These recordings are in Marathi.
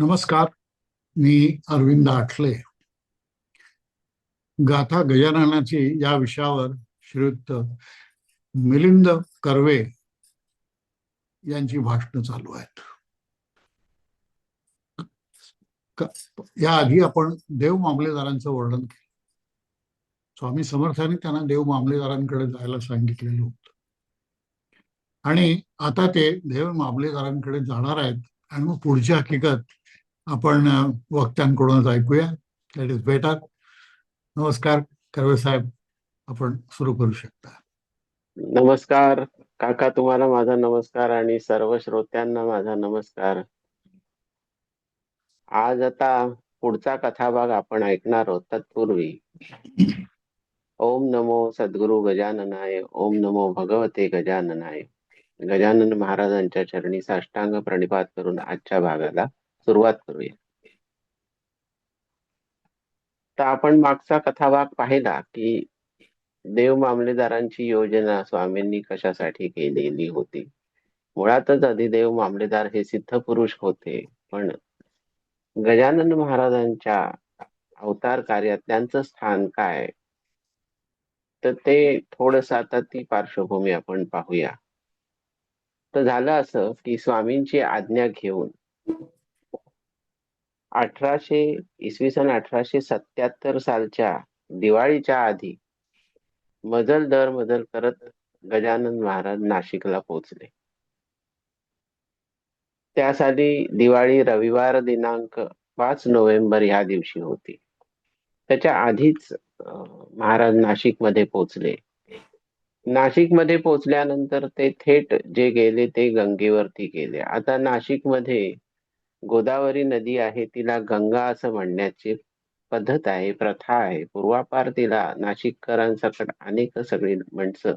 नमस्कार मी अरविंद आठले. गाथा गजाननाची या विषयावर श्रीयुक्त मिलिंद कर्वे यांची भाषणं चालू आहेत. याआधी आपण देव मामलेदारांचं वर्णन केलं. स्वामी समर्थांनी त्यांना देव मामलेदारांकडे जायला सांगितलेलं होतं. आणि आता ते देव मामलेदारांकडे जाणार आहेत आणि मग पुढची हकीकत आपण वक्त्यांकडूनच ऐकूया. दॅट इज बेटर नमस्कार कर्वे साहेब. आपण सुरू करू शकता. नमस्कार. काका तुम्हाला माझा नमस्कार आणि सर्व श्रोत्यांना माझा नमस्कार. आज आता पुढचा कथाभाग आपण ऐकणार आहोत तत्पूर्वी. ओम नमो सद्गुरु गजाननाय. ओम नमो भगवते गजाननाय. गजानन महाराजांच्या चरणी साष्टांग प्रणिपात करून आजच्या भागाला सुरुवात करूया. तर आपण मागचा कथाभाग पाहिला की देव मामलेदारांची योजना स्वामींनी कशासाठी केलेली होती? मुळातच अधिदेव मामलेदार हे सिद्ध पुरुष होते पण गजानन महाराजांच्या अवतार कार्यात त्यांचं स्थान काय? तर ते थोडस आता ती पार्श्वभूमी आपण पाहूया. तर झालं असं की स्वामींची आज्ञा घेऊन अठराशे इसवी सन अठराशे सत्याहत्तर सालच्या दिवाळीच्या आधी मजल दर मजल करत गजानन महाराज नाशिकला पोहोचले. त्या साली दिवाळी रविवार दिनांक पाच नोव्हेंबर या दिवशी होती. त्याच्या आधीच महाराज नाशिकमध्ये पोहोचले. नाशिकमध्ये पोहोचल्यानंतर ते थेट जे गेले ते गंगेवरती गेले. आता नाशिकमध्ये गोदावरी नदी आहे तिला गंगा असं म्हणण्याची पद्धत आहे प्रथा आहे. पूर्वापार तिला नाशिककरांसकट अनेक सगळी माणसं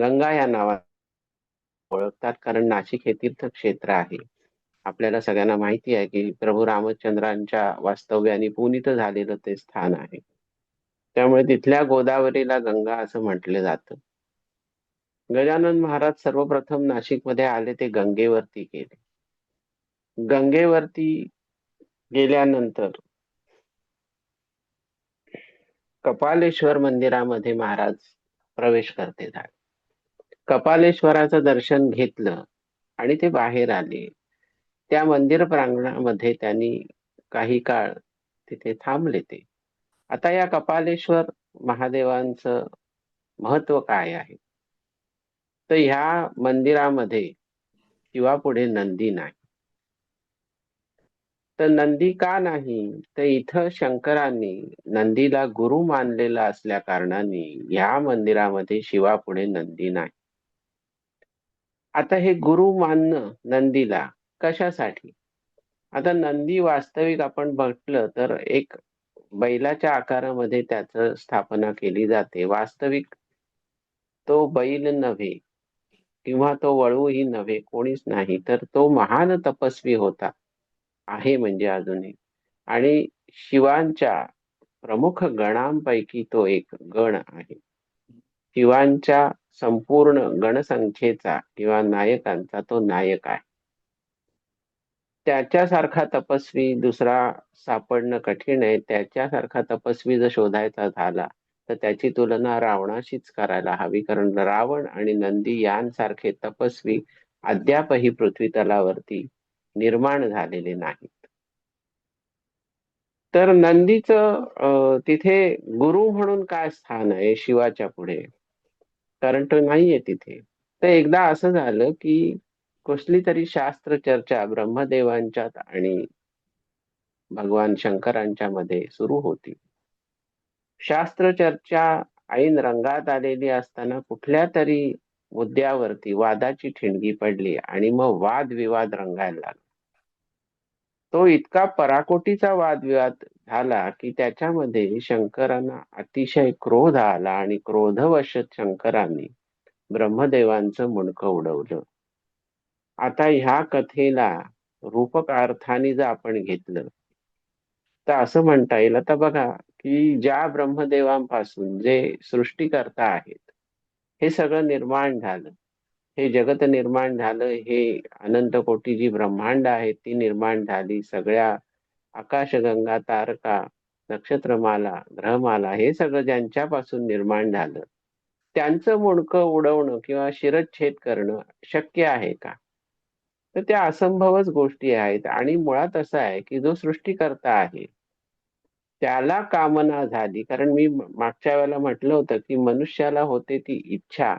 गंगा या नावात ओळखतात कारण नाशिक हे तीर्थक्षेत्र आहे. आपल्याला सगळ्यांना माहिती आहे की प्रभू रामचंद्रांच्या वास्तव्याने पुनित झालेलं ते स्थान आहे. त्यामुळे तिथल्या गोदावरीला गंगा असं म्हटलं जातं. गजानन महाराज सर्वप्रथम नाशिकमध्ये आले ते गंगेवरती गेले. गंगेवरती गेल्यानंतर कपालेश्वर मंदिरामध्ये महाराज प्रवेश करते झाले. कपालेश्वराचं दर्शन घेतलं आणि ते बाहेर आले. त्या मंदिर प्रांगणामध्ये त्यांनी काही काळ तिथे थांबले ते. आता या कपालेश्वर महादेवांचं महत्त्व काय आहे? तर ह्या मंदिरामध्ये शिवापुढे नंदी नाही. तर नंदी का नाही? तर इथं शंकरांनी नंदीला गुरु मानलेला असल्या कारणाने या मंदिरामध्ये शिवापुढे नंदी नाही. आता हे गुरु मानणं नंदीला कशासाठी? आता नंदी वास्तविक आपण म्हटलं तर एक बैलाच्या आकारामध्ये त्याच स्थापना केली जाते. वास्तविक तो बैल नव्हे किंवा तो वळूही नव्हे कोणीच नाही तर तो महान तपस्वी होता. आहे म्हणजे अजूनही आणि शिवांच्या प्रमुख गणांपैकी तो एक गण आहे. शिवांच्या संपूर्ण गणसंख्येचा किंवा नायकांचा तो नायक आहे. त्याच्यासारखा तपस्वी दुसरा सापडणं कठीण आहे. त्याच्यासारखा तपस्वी जर शोधायचा झाला तर त्याची तुलना रावणाशीच करायला हवी. कारण रावण आणि नंदी यांसारखे तपस्वी अद्यापही पृथ्वी तलावरती निर्माण झालेले नाहीत. तर नंदीचं अं, तिथे गुरु म्हणून काय स्थान आहे शिवाच्या पुढे? कारण तो नाहीये तिथे. तर एकदा असं झालं की कसली तरी शास्त्र चर्चा ब्रह्मदेवांच्यात आणि भगवान शंकरांच्या मध्ये सुरू होती. शास्त्र चर्चा ऐन रंगात आलेली असताना कुठल्या तरी मुद्द्यावरती वादाची ठिणगी पडली आणि मग वादविवाद रंगायला लागला. तो इतका पराकोटीचा वादविवाद झाला की त्याच्यामध्ये शंकरांना अतिशय क्रोध आला आणि क्रोधवशत शंकरांनी ब्रह्मदेवांचं मुंडकं उडवलं. आता ह्या कथेला रूपक अर्थाने जर आपण घेतलं तर असं म्हणता येईल. आता बघा की ज्या ब्रह्मदेवांपासून जे सृष्टिकर्ता आहेत हे सगळं निर्माण झालं. हे जगत निर्माण झालं हे अनंत कोटी जी ब्रह्मांड आहेत ती निर्माण झाली. सगळ्या आकाशगंगा तारका नक्षत्रमाला ग्रहमाला हे सगळं ज्यांच्यापासून निर्माण झालं त्यांचं मुणकं उडवणं किंवा शिरच्छेद करणं शक्य आहे का? तर त्या असंभवच गोष्टी आहेत आणि मुळात असं आहे की जो सृष्टीकर्ता आहे त्याला कामना झाली. कारण मी मागच्या वेळेला म्हटलं होतं की मनुष्याला होते ती इच्छा.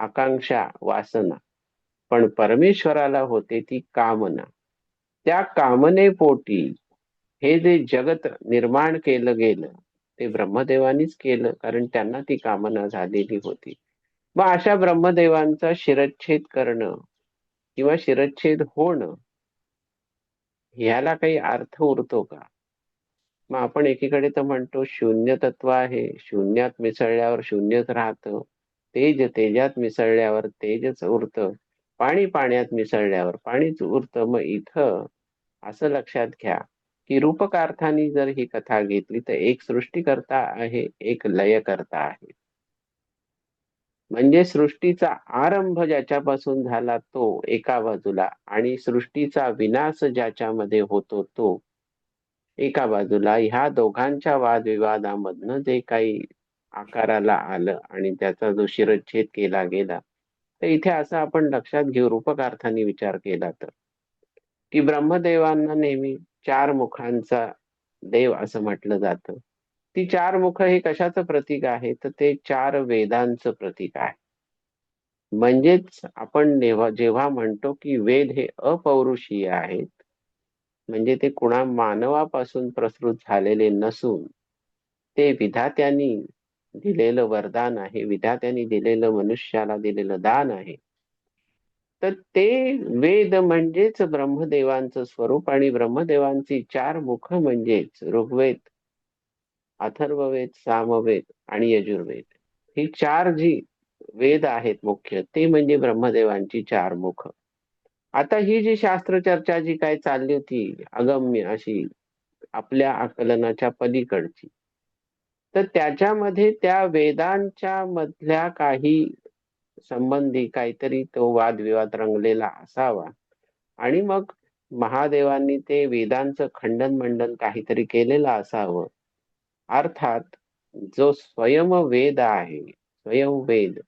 आकांक्षा वासना. पण परमेश्वराला होते ती कामना. त्या कामनेपोटी हे जे जगत निर्माण केलं गेलं ते ब्रह्मदेवानीच केलं कारण त्यांना ती कामना झालेली होती. मग अशा ब्रह्मदेवांचा शिरच्छेद करणं किंवा शिरच्छेद होणं ह्याला काही अर्थ उरतो का? मग आपण एकीकडे तर म्हणतो शून्य तत्व आहे शून्यात मिसळल्यावर शून्यच राहतं. तेज तेजात मिसळल्यावर तेजच उरतं. पाणी पाण्यात मिसळल्यावर पाणीच उरतं. मग इथं असं लक्षात घ्या की रूपकार्थाने जर ही कथा घेतली तर एक सृष्टीकर्ता आहे एक लयकर्ता आहे. म्हणजे सृष्टीचा आरंभ ज्याच्यापासून झाला तो एका बाजूला आणि सृष्टीचा विनाश ज्याच्यामध्ये होतो तो एका बाजूला. ह्या दोघांच्या वादविवादामधनं जे काही आकाराला आलं आणि त्याचा जो शिरच्छेद केला गेला तर इथे असं आपण लक्षात घेऊ रूपकार्थाने विचार केला तर. की ब्रह्मदेवांना नेहमी चार मुखांचा देव असं म्हटलं जातं. ती चार मुख हे कशाचं प्रतीक आहे? तर ते चार वेदांचं प्रतीक आहे. म्हणजेच आपण जेव्हा जेव्हा म्हणतो की वेद हे अपौरुषीय आहेत म्हणजे ते कुणा मानवापासून प्रसृत झालेले नसून ते विधात्यांनी दिलेलं वरदान आहे. विधात्याने दिलेलं मनुष्याला दिलेलं दान आहे. तर ते वेद म्हणजेच ब्रह्मदेवांचं स्वरूप आणि ब्रह्मदेवांची चार मुख म्हणजेच ऋग्वेद अथर्ववेद सामवेद आणि यजुर्वेद. ही चार जी वेद आहेत मुख्य ते म्हणजे ब्रह्मदेवांची चार मुख. आता ही जी शास्त्र चर्चा जी काय चालली होती अगम्य अशी आपल्या आकलनाच्या पलीकडची तर त्याच्यामध्ये त्या वेदांच्या मधल्या काही संबंधी काहीतरी तो वादविवाद रंगलेला असावा. आणि मग महादेवांनी ते वेदांचं खंडन मंडन काहीतरी केलेलं असावं. अर्थात जो स्वयं वेद आहे स्वयं वेद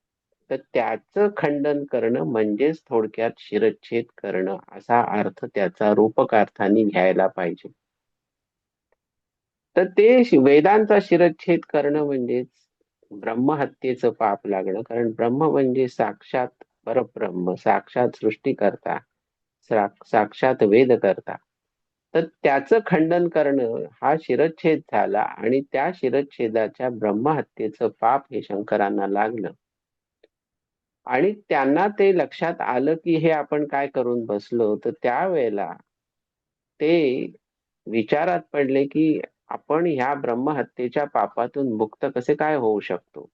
तर त्याचं खंडन करणं म्हणजेच थोडक्यात शिरच्छेद करणं असा अर्थ त्याचा रूपकार्थाने घ्यायला पाहिजे. तर ते वेदांचा शिरच्छेद करणं म्हणजेच ब्रह्महत्येचं पाप लागणं. कारण ब्रह्म म्हणजे साक्षात परब्रह्म साक्षात सृष्टी करता साक्षात वेद करता तर त्याचं खंडन करणं हा शिरच्छेद झाला आणि त्या शिरच्छेदाच्या ब्रह्महत्येचं पाप हे शंकरांना लागलं. आणि त्यांना ते लक्षात आलं की हे आपण काय करून बसलो तर त्यावेळेला ते विचारात पडले की आपण ह्या ब्रह्महत्येच्या पापातून मुक्त कसे काय होऊ शकतो?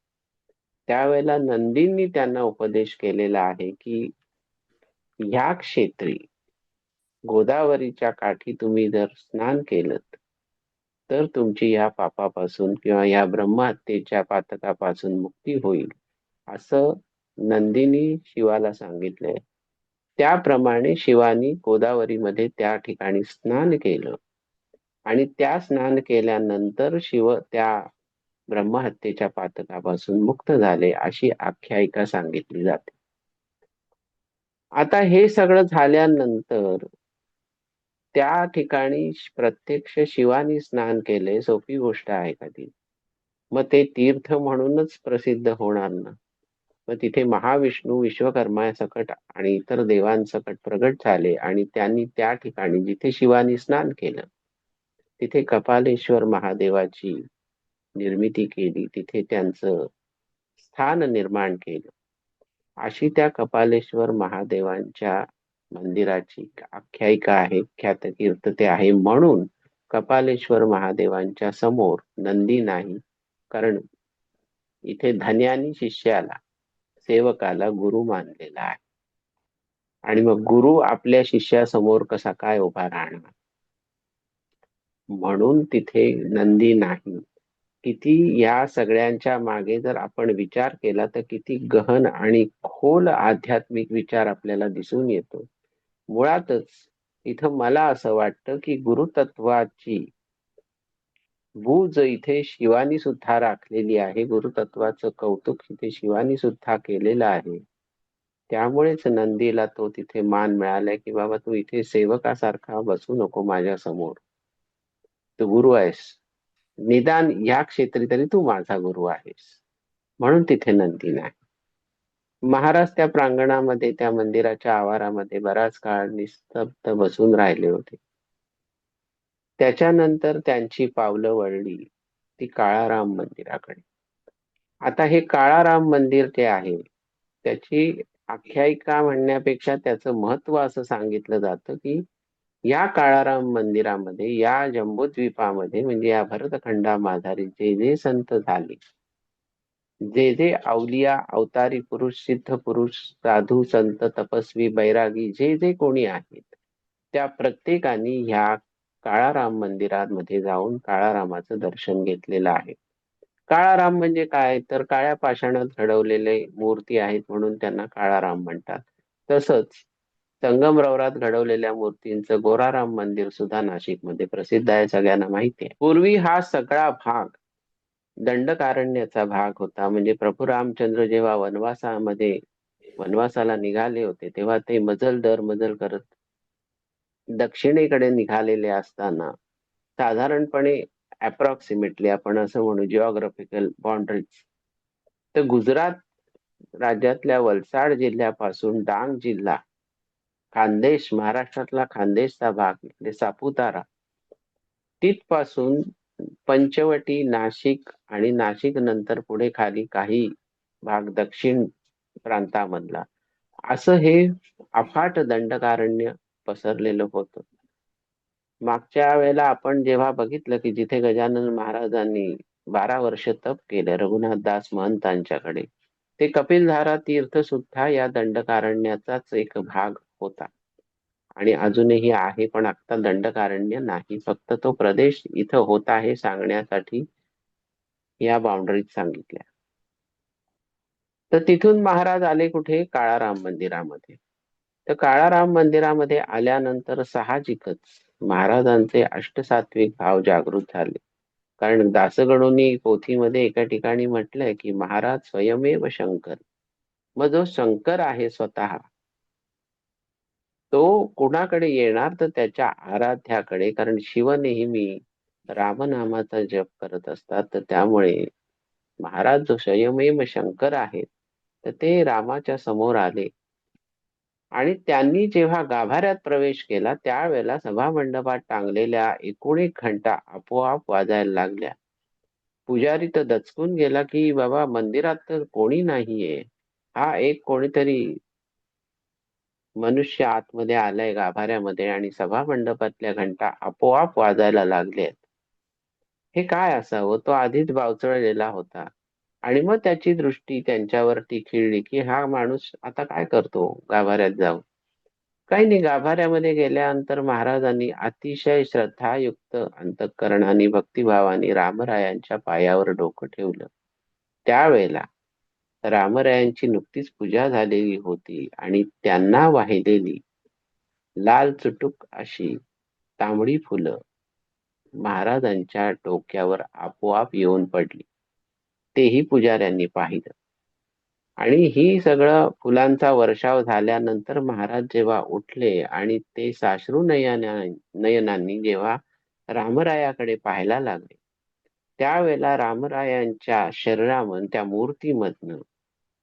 त्यावेळेला नंदींनी त्यांना उपदेश केलेला आहे की ह्या क्षेत्री गोदावरीच्या काठी तुम्ही जर स्नान केलं तर तुमची या पापापासून किंवा या ब्रह्महत्येच्या पातकापासून मुक्ती होईल असं नंदिनी शिवाला सांगितलंय. त्याप्रमाणे शिवानी गोदावरीमध्ये त्या ठिकाणी स्नान केलं. आणि त्या स्नान केल्यानंतर शिव त्या ब्रह्महत्येच्या पातकापासून मुक्त झाले अशी आख्यायिका सांगितली जाते. आता हे सगळं झाल्यानंतर त्या ठिकाणी प्रत्यक्ष शिवानी स्नान केले सोपी गोष्ट आहे का ती? मग ते तीर्थ म्हणूनच प्रसिद्ध होणार ना? मग तिथे महाविष्णू विश्वकर्मा सकट आणि इतर देवांसकट प्रगट झाले आणि त्यांनी त्या ठिकाणी जिथे शिवानी स्नान केलं तिथे कपालेश्वर महादेवाची निर्मिती केली. तिथे त्यांचं स्थान निर्माण केलं. अशी त्या कपालेश्वर महादेवांच्या मंदिराची आख्यायिका आहे ख्यातकीर्त ते आहे. म्हणून कपालेश्वर महादेवांच्या समोर नंदी नाही कारण इथे धन्यानी शिष्याला सेवकाला गुरु मानलेला आहे. आणि मग गुरु आपल्या शिष्यासमोर कसा काय उभा राहणार? म्हणून तिथे नंदी नाही. किती या सगळ्यांच्या मागे जर आपण विचार केला तर किती गहन आणि खोल आध्यात्मिक विचार आपल्याला दिसून येतो. मुळातच इथं मला असं वाटतं की गुरुतत्वाची बूज इथे शिवानी सुद्धा राखलेली आहे. गुरुतत्वाचं कौतुक इथे शिवानी सुद्धा केलेलं आहे. त्यामुळेच नंदीला तो तिथे मान मिळालाय की बाबा तू इथे सेवकासारखा बसू नको माझ्यासमोर तू गुरु आहेस. निदान या क्षेत्री तरी तू माझा गुरु आहेस. म्हणून तिथे नंदी नाही. महाराज त्या प्रांगणामध्ये त्या मंदिराच्या आवारामध्ये बराच काळ निस्तब्ध बसून राहिले होते. त्याच्यानंतर त्यांची पावलं वळली ती काळाराम मंदिराकडे. आता हे काळाराम मंदिर जे आहे त्याची आख्यायिका म्हणण्यापेक्षा त्याचं महत्त्व असं सांगितलं जातं की या काळाराम मंदिरामध्ये या जम्बूद्वीपामध्ये म्हणजे या भरतखंडामाधारी जे जे संत झाले जे जे अवलिया अवतारी पुरुष सिद्ध पुरुष साधू संत तपस्वी बैरागी जे जे कोणी आहेत त्या प्रत्येकाने ह्या काळाराम मंदिरामध्ये जाऊन काळारामाचं दर्शन घेतलेलं आहे. काळाराम म्हणजे काय? तर काळ्या पाषाणात घडवलेले मूर्ती आहेत म्हणून त्यांना काळाराम म्हणतात. तसंच संगमरवरात घडवलेल्या मूर्तींचं गोराराम मंदिर सुद्धा नाशिकमध्ये प्रसिद्ध आहे सगळ्यांना माहिती आहे. पूर्वी हा सगळा भाग दंडकारण्याचा भाग होता. म्हणजे प्रभू रामचंद्र जेव्हा वनवासामध्ये वनवासाला निघाले होते तेव्हा ते मजल दर मजल करत दक्षिणेकडे निघालेले असताना साधारणपणे अप्रॉक्सिमेटली आपण असं म्हणू जिओग्राफिकल बाउंड्रीज तर गुजरात राज्यातल्या वलसाड जिल्ह्यापासून डांग जिल्हा खानदेश महाराष्ट्रातला खानदेशचा भाग इकडे सापुतारा. तिथपासून पंचवटी नाशिक आणि नाशिक नंतर पुढे खाली काही भाग दक्षिण प्रांतामधला. असं हे अफाट दंडकारण्य पसरलेलं होतं. मागच्या वेळेला आपण जेव्हा बघितलं की जिथे गजानन महाराजांनी बारा वर्ष तप केले रघुनाथ दास महंतांच्याकडे ते कपिलधारा तीर्थ सुद्धा या दंडकारण्याचाच एक भाग होता. आणि अजूनही आहे पण आता दंडकारण्य नाही. फक्त तो प्रदेश इथं होता हे सांगण्यासाठी या बाउंड्रीज सांगितल्या. तर तिथून महाराज आले कुठे? काळाराम मंदिरामध्ये. तर काळाराम मंदिरामध्ये आल्यानंतर साहजिकच महाराजांचे अष्टसात्विक भाव जागृत झाले. कारण दासगणोनी पोथीमध्ये एका ठिकाणी म्हटलंय की महाराज स्वयमेव शंकर. मग जो शंकर आहे स्वतः तो कुणाकडे येणार तर त्याच्या आराध्याकडे. कारण शिव नेहमी रामनामाचा जप करत असतात. तर त्यामुळे महाराज जो स्वयमेव शंकर आहेत तर ते रामाच्या समोर आले. आणि त्यांनी जेव्हा गाभाऱ्यात प्रवेश केला त्यावेळेला सभामंडपात टांगलेल्या एकूण एक घंटा आपोआप वाजायला लागल्या. पुजारी तर दचकून गेला की बाबा मंदिरात तर कोणी नाहीये. हा एक कोणीतरी मनुष्य आतमध्ये आलाय गाभाऱ्यामध्ये आणि सभामंडपातल्या घंटा आपोआप वाजायला लागल्यात हे काय असावं? तो आधीच बावचळलेला होता. आणि मग त्याची दृष्टी त्यांच्यावरती खिळली की हा माणूस आता काय करतो गाभाऱ्यात जाऊन? काही नाही गाभाऱ्यामध्ये गेल्यानंतर महाराजांनी अतिशय श्रद्धायुक्त अंतकरणाने भक्तिभावाने रामरायांच्या पायावर डोकं ठेवलं. त्यावेळेला रामरायांची नुकतीच पूजा झालेली होती आणि त्यांना वाहिलेली लाल चुटुक अशी तांबडी फुलं महाराजांच्या डोक्यावर आपोआप येऊन पडली. तेही पुजाऱ्यांनी पाहिलं. आणि ही सगळं फुलांचा वर्षाव झाल्यानंतर महाराज जेव्हा उठले आणि ते साश्रू नयना नयनांनी जेव्हा रामरायाकडे पाहायला लागले त्यावेळेला रामरायांच्या शरीरामन त्या मूर्तीमधनं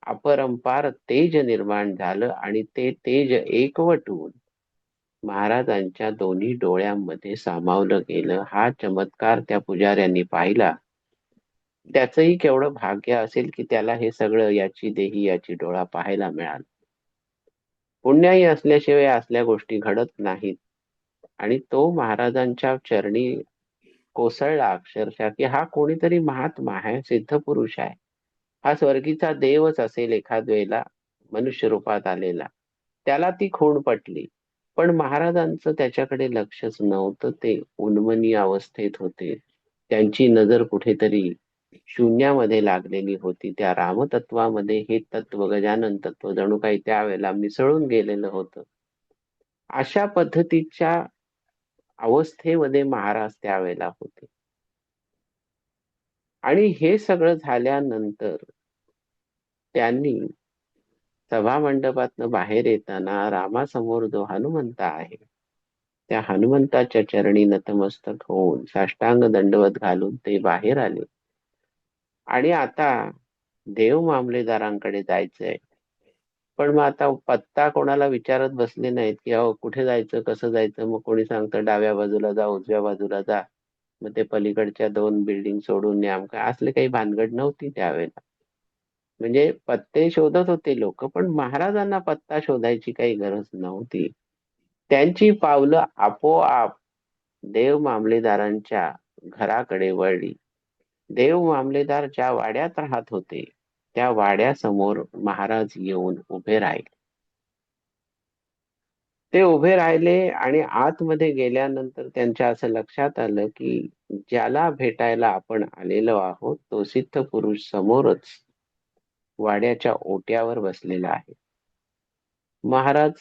अपरंपार तेज निर्माण झालं आणि ते तेज एकवटून महाराजांच्या दोन्ही डोळ्यांमध्ये सामावलं गेलं. हा चमत्कार त्या पुजाऱ्यांनी पाहिला. त्याचही केवढं भाग्य असेल की त्याला हे सगळं याची देही याची डोळा पाहायला मिळाल. पुण्याही असल्याशिवाय असल्या गोष्टी घडत नाहीत आणि तो महाराजांच्या चरणी कोसळला अक्षरशः की हा कोणीतरी महात्मा आहे सिद्ध पुरुष आहे. हा स्वर्गीचा देवच असेल एखाद वेळेला मनुष्य रूपात आलेला. त्याला ती खूण पटली. पण महाराजांचं त्याच्याकडे लक्षच नव्हतं. ते उन्मनी अवस्थेत होते. त्यांची नजर कुठेतरी शून्यामध्ये लागलेली होती. त्या रामतत्वामध्ये हे तत्व गजानन तत्व जणू काही त्यावेळेला मिसळून गेलेलं होतं. अशा पद्धतीच्या अवस्थेमध्ये महाराज त्यावेळेला होते. आणि हे सगळं झाल्यानंतर त्यांनी सभा मंडपातनं बाहेर येताना रामासमोर जो हनुमंत आहे त्या हनुमंताच्या चरणी नतमस्तक होऊन साष्टांग दंडवत घालून ते बाहेर आले. आणि आता देव मामलेदारांकडे जायचंय. पण मग आता पत्ता कोणाला विचारत बसले नाहीत की अहो कुठे जायचं कसं जायचं? मग कोणी सांगतं डाव्या बाजूला जा उजव्या बाजूला जा. मग ते पलीकडच्या दोन बिल्डिंग सोडून नेमकं असले काही भानगड नव्हती त्यावेळेला. म्हणजे पत्ते शोधत होते लोक पण महाराजांना पत्ता शोधायची काही गरज नव्हती. त्यांची पावलं आपोआप देव मामलेदारांच्या घराकडे वळली. देव मामलेदार ज्या वाड्यात राहत होते त्या वाड्यासमोर महाराज येऊन उभे राहिले. ते उभे राहिले आणि आतमध्ये गेल्यानंतर त्यांच्या असं लक्षात आलं की ज्याला भेटायला आपण आलेलो आहोत तो सिद्ध पुरुष समोरच वाड्याच्या ओट्यावर बसलेला आहे. महाराज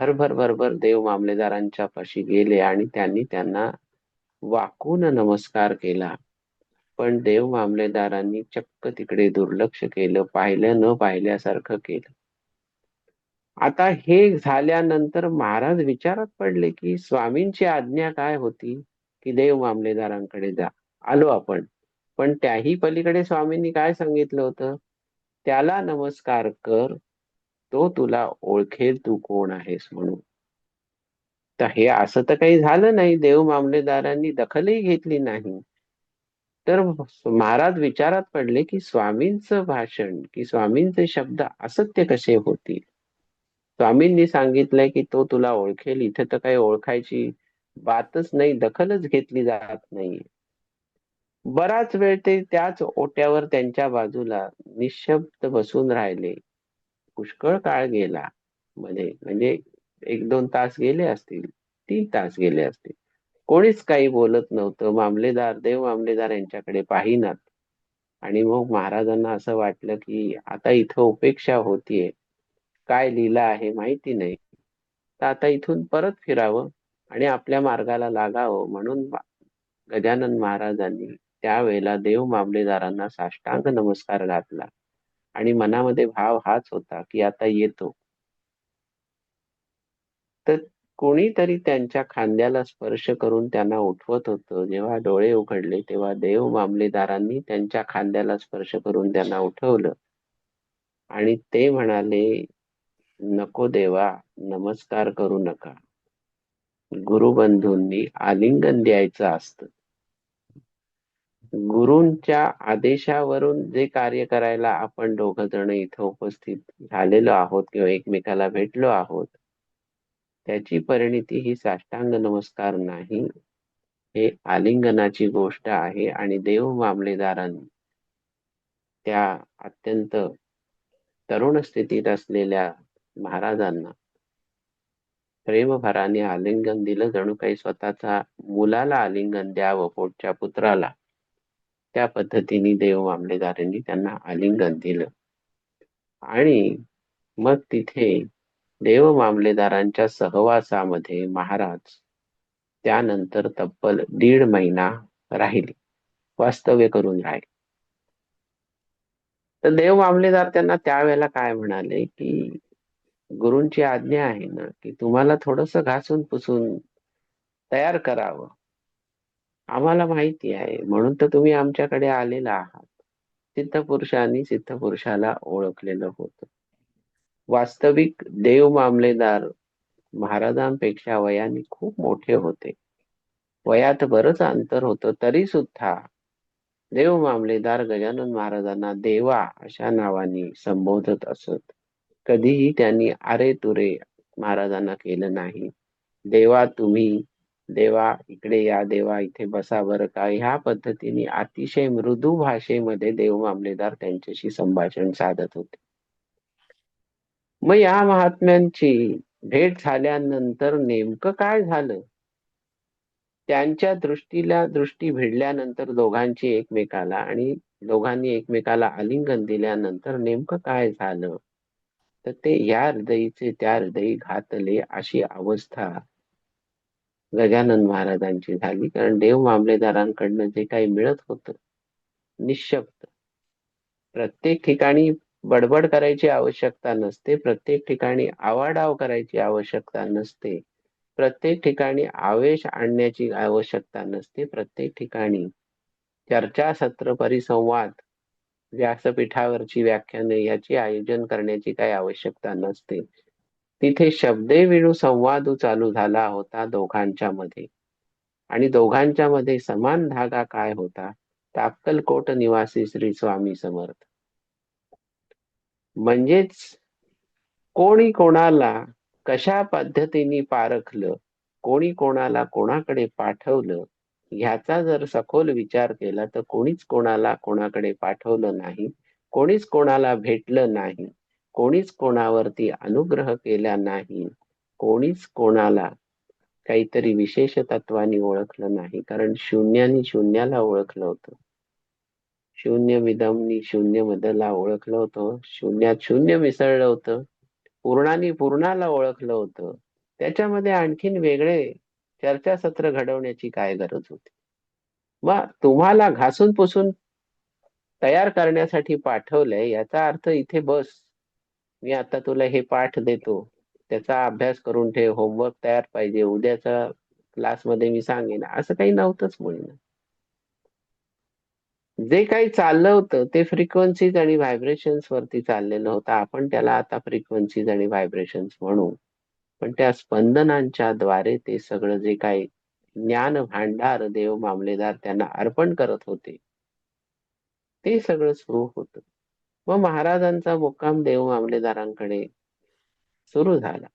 भरभर भरभर देव मामलेदारांच्या पाशी गेले आणि त्यांनी त्यांना वाकून नमस्कार केला. पण देव मामलेदारांनी चक्क तिकडे दुर्लक्ष केलं पाहिलं न पाहिल्यासारखं केलं. आता हे झाल्यानंतर महाराज विचारात पडले की स्वामींची आज्ञा काय होती की देव मामलेदारांकडे जा? आलो आपण. पण त्याही पलीकडे स्वामींनी काय सांगितलं होतं? त्याला नमस्कार कर तो तुला ओळखेल तू कोण आहेस म्हणून. तर हे असं तर काही झालं नाही. देव मामलेदारांनी दखलही घेतली नाही. तर महाराज विचारात पडले की स्वामींचं भाषण की स्वामींचे शब्द असत्य कसे होतील? स्वामींनी सांगितलंय की तो तुला ओळखेल इथे तर काही ओळखायची बातच नाही दखलच घेतली जात नाही बराच वेळ ते त्याच ओट्यावर त्यांच्या बाजूला निशब्द बसून राहिले. पुष्कळ काळ गेला. मध्ये म्हणजे एक दोन तास गेले असतील तीन तास गेले असतील. कोणीच काही बोलत नव्हतं. मामलेदार देव मामलेदार यांच्याकडे पाहिनात. आणि मग महाराजांना असं वाटलं की आता इथं उपेक्षा होतीये. काय लिहिलं आहे माहिती नाही. तर आता इथून परत फिरावं आणि आपल्या मार्गाला लागावं म्हणून गजानन महाराजांनी त्यावेळेला देव मामलेदारांना साष्टांग नमस्कार घातला. आणि मनामध्ये भाव हाच होता की आता येतो. तर कोणीतरी त्यांच्या खांद्याला स्पर्श करून त्यांना उठवत होतं. जेव्हा डोळे उघडले तेव्हा देव मामलेदारांनी त्यांच्या खांद्याला स्पर्श करून त्यांना उठवलं. आणि ते म्हणाले नको देवा नमस्कार करू नका. गुरुबंधूंनी आलिंगन द्यायचं असतं. गुरूंच्या आदेशावरून जे कार्य करायला आपण दोघ जण इथं उपस्थित झालेलो आहोत किंवा एकमेकाला भेटलो आहोत त्याची परिणिती ही साष्टांग नमस्कार नाही. हे आलिंगनाची गोष्ट आहे आणि देव मामलेदारां त्या अत्यंत तरुण स्थितीत असलेल्या महाराजांना प्रेमभराने आलिंगन दिलं. जणू काही स्वतःचा मुलाला आलिंगन द्यावं पोटच्या पुत्राला. त्या पद्धतीने देव मामलेदारांनी त्यांना आलिंगन दिलं. आणि मग तिथे देव मामलेदारांच्या सहवासामध्ये महाराज त्यानंतर तब्बल दीड महिना राहिले वास्तव्य करून राहिले. तर देव मामलेदार त्यांना त्यावेळेला काय म्हणाले की गुरूंची आज्ञा आहे ना की तुम्हाला थोडस घासून पुसून तयार करावं. आम्हाला माहिती आहे म्हणून तर तुम्ही आमच्याकडे आलेला आहात. सिद्ध पुरुषांनी सिद्ध पुरुषाला ओळखलेलं होतं. वास्तविक देव मामलेदार महाराजांपेक्षा वयाने खूप मोठे होते. वयात बरंच अंतर होतं तरी सुद्धा देव मामलेदार गजानन महाराजांना देवा अशा नावाने संबोधत असत. कधीही त्यांनी आरे तुरे महाराजांना केलं नाही. देवा तुम्ही देवा इकडे या देवा इथे बसा बरं का? ह्या पद्धतीने अतिशय मृदू भाषेमध्ये देव मामलेदार त्यांच्याशी संभाषण साधत होते. मग या महात्म्यांची भेट झाल्यानंतर नेमकं काय झालं? त्यांच्या दृष्टीला दृष्टी भिडल्यानंतर दोघांची एकमेकाला आणि दोघांनी एकमेकाला आलिंगन दिल्यानंतर नेमकं काय झालं? तर ते या हृदयीचे त्या हृदयी घातले अशी अवस्था गजानन महाराजांची झाली. कारण देव मामलेदारांकडनं जे काही मिळत होतं निशब्द प्रत्येक ठिकाणी बडबड करायची आवश्यकता नसते. प्रत्येक ठिकाणी आवाडाव करायची आवश्यकता नसते. प्रत्येक ठिकाणी आवेश आणण्याची आवश्यकता नसते. प्रत्येक ठिकाणी चर्चासत्र परिसंवाद व्यासपीठावरची व्याख्याने याची आयोजन करण्याची काही आवश्यकता नसते. तिथे शब्दे विणू संवाद चालू झाला होता दोघांच्या मध्ये. आणि दोघांच्या मध्ये समान धागा काय होता? ताक्कलकोट निवासी श्री स्वामी समर्थ. म्हणजेच कोणी कोणाला कशा पद्धतीने पारखलं कोणी कोणाला कोणाकडे पाठवलं ह्याचा जर सखोल विचार केला तर कोणीच कोणाला कोणाकडे पाठवलं नाही कोणीच कोणाला भेटलं नाही कोणीच कोणावरती अनुग्रह केला नाही कोणीच कोणाला काहीतरी विशेष तत्वानी ओळखलं नाही कारण शून्यानी शून्याला ओळखलं होतं. शून्य विदमनी शून्य मधला ओळखलं होतं. शून्यात शून्य मिसळलं होतं. पूर्णानी पूर्णाला ओळखलं होतं. त्याच्यामध्ये आणखीन वेगळे चर्चासत्र घडवण्याची काय गरज होती? मग तुम्हाला घासून पुसून तयार करण्यासाठी पाठवलंय याचा अर्थ इथे बस. मी आता तुला हे पाठ देतो. त्याचा अभ्यास करून ठेव होमवर्क तयार पाहिजे. उद्याचा क्लासमध्ये मी सांगेन. असं काही नव्हतंच मुळीनं जे काही चाललं होतं ते फ्रिक्वेन्सीज आणि व्हायब्रेशन्स वरती चाललेलं होतं. आपण त्याला आता फ्रिक्वेन्सीज आणि व्हायब्रेशन्स म्हणू. पण त्या स्पंदनांच्या द्वारे ते सगळं जे काही ज्ञान भांडार देव मामलेदार त्यांना अर्पण करत होते. ते सगळं सुरू होतं. व महाराजांचा मुक्काम देव मामलेदारांकडे सुरू झाला.